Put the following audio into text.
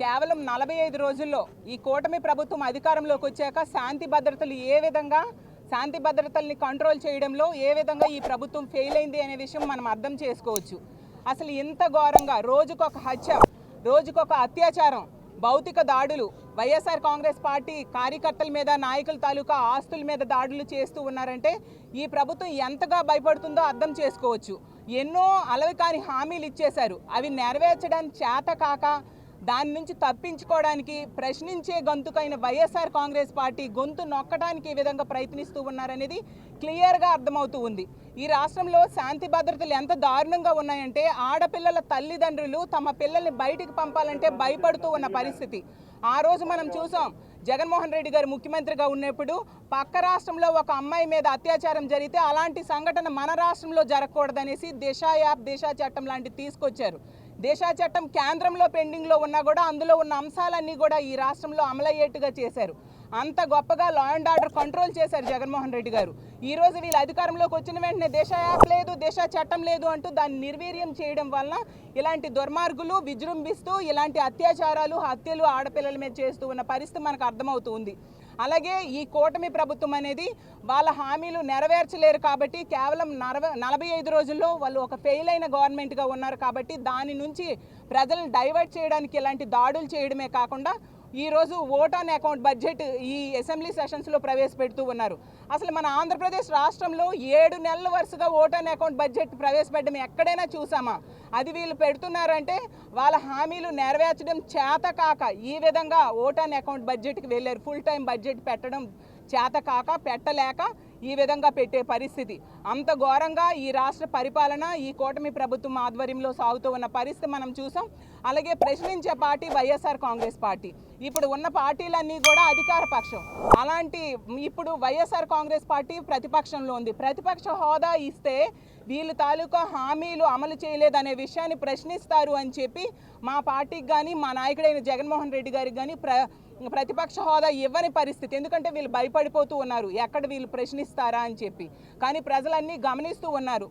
కేవలం నలభై ఐదు రోజుల్లో ఈ కూటమి ప్రభుత్వం అధికారంలోకి వచ్చాక శాంతి భద్రతలు ఏ విధంగా శాంతి భద్రతల్ని కంట్రోల్ చేయడంలో ఏ విధంగా ఈ ప్రభుత్వం ఫెయిల్ అయింది అనే విషయం మనం అర్థం చేసుకోవచ్చు. అసలు ఇంత ఘోరంగా రోజుకొక హత్య రోజుకొక అత్యాచారం భౌతిక దాడులు వైఎస్ఆర్ కాంగ్రెస్ పార్టీ కార్యకర్తల మీద నాయకుల తాలూకా ఆస్తుల మీద దాడులు చేస్తూ ఉన్నారంటే ఈ ప్రభుత్వం ఎంతగా భయపడుతుందో అర్థం చేసుకోవచ్చు. ఎన్నో అలవి కాని హామీలు ఇచ్చేశారు. అవి నెరవేర్చడానికి చేత కాక దాని నుంచి తప్పించుకోవడానికి ప్రశ్నించే గొంతుకైన వైఎస్ఆర్ కాంగ్రెస్ పార్టీ గొంతు నొక్కడానికి ఈ విధంగా ప్రయత్నిస్తూ ఉన్నారనేది క్లియర్గా అర్థమవుతూ ఉంది. ఈ రాష్ట్రంలో శాంతి భద్రతలు ఎంత దారుణంగా ఉన్నాయంటే ఆడపిల్లల తల్లిదండ్రులు తమ పిల్లల్ని బయటికి పంపాలంటే భయపడుతూ ఉన్న పరిస్థితి. ఆ రోజు మనం చూసాం జగన్మోహన్ రెడ్డి గారు ముఖ్యమంత్రిగా ఉన్నప్పుడు పక్క రాష్ట్రంలో ఒక అమ్మాయి మీద అత్యాచారం జరిగితే అలాంటి సంఘటన మన రాష్ట్రంలో జరగకూడదనేసి దిశ యాప్ దిశ చట్టం లాంటివి తీసుకొచ్చారు. దేశా చట్టం కేంద్రంలో పెండింగ్లో ఉన్నా కూడా అందులో ఉన్న అంశాలన్నీ కూడా ఈ రాష్ట్రంలో అమలయ్యేట్టుగా చేశారు. అంత గొప్పగా లా అండ్ ఆర్డర్ కంట్రోల్ చేశారు జగన్మోహన్ రెడ్డి గారు. ఈరోజు వీళ్ళు అధికారంలోకి వచ్చిన వెంటనే దేశ యాప్ లేదు దేశ చట్టం లేదు అంటూ దాన్ని నిర్వీర్యం చేయడం వలన ఇలాంటి దుర్మార్గులు విజృంభిస్తూ ఇలాంటి అత్యాచారాలు హత్యలు ఆడపిల్లల మీద చేస్తూ ఉన్న పరిస్థితి మనకు అర్థమవుతుంది అలాగే ఈ కూటమి ప్రభుత్వం అనేది వాళ్ళ హామీలు నెరవేర్చలేరు కాబట్టి కేవలం నలభై నలభై ఐదు రోజుల్లో వాళ్ళు ఒక ఫెయిల్ అయిన గవర్నమెంట్గా ఉన్నారు కాబట్టి దాని నుంచి ప్రజలను డైవర్ట్ చేయడానికి ఇలాంటి దాడులు చేయడమే కాకుండా ఈరోజు ఓట్ ఆన్ అకౌంట్ బడ్జెట్ ఈ అసెంబ్లీ సెషన్స్లో ప్రవేశపెడుతూ ఉన్నారు. అసలు మన ఆంధ్రప్రదేశ్ రాష్ట్రంలో ఏడు నెలల వరుసగా ఓట్ ఆన్ అకౌంట్ బడ్జెట్ ప్రవేశపెట్టడం ఎక్కడైనా చూసామా? అది వీళ్ళు పెడుతున్నారంటే వాళ్ళ హామీలు నెరవేర్చడం చేత కాక ఈ విధంగా ఓట్ ఆన్ అకౌంట్ బడ్జెట్కి వెళ్ళారు. ఫుల్ టైం బడ్జెట్ పెట్టడం చేత కాక పెట్టలేక ఈ విధంగా పెట్టే పరిస్థితి. అంత ఘోరంగా ఈ రాష్ట్ర పరిపాలన ఈ కూటమి ప్రభుత్వం ఆధ్వర్యంలో సాగుతూ ఉన్న పరిస్థితి మనం చూసాం. అలాగే ప్రశ్నించే పార్టీ వైఎస్ఆర్ కాంగ్రెస్ పార్టీ. ఇప్పుడు ఉన్న పార్టీలన్నీ కూడా అధికార పక్షం. అలాంటి ఇప్పుడు వైఎస్ఆర్ కాంగ్రెస్ పార్టీ ప్రతిపక్షంలో ఉంది. ప్రతిపక్ష హోదా ఇస్తే వీళ్ళు తాలూకా హామీలు అమలు చేయలేదనే విషయాన్ని ప్రశ్నిస్తారు అని చెప్పి మా పార్టీకి కానీ మా నాయకుడైన జగన్మోహన్ రెడ్డి గారికి కానీ ప్ర ప్రతిపక్ష హోదా ఇవ్వని పరిస్థితి. ఎందుకంటే వీళ్ళు భయపడిపోతూ ఉన్నారు. ఎక్కడ వీళ్ళు ప్రశ్నిస్తారా అని చెప్పి. కానీ ప్రజలన్నీ గమనిస్తూ ఉన్నారు.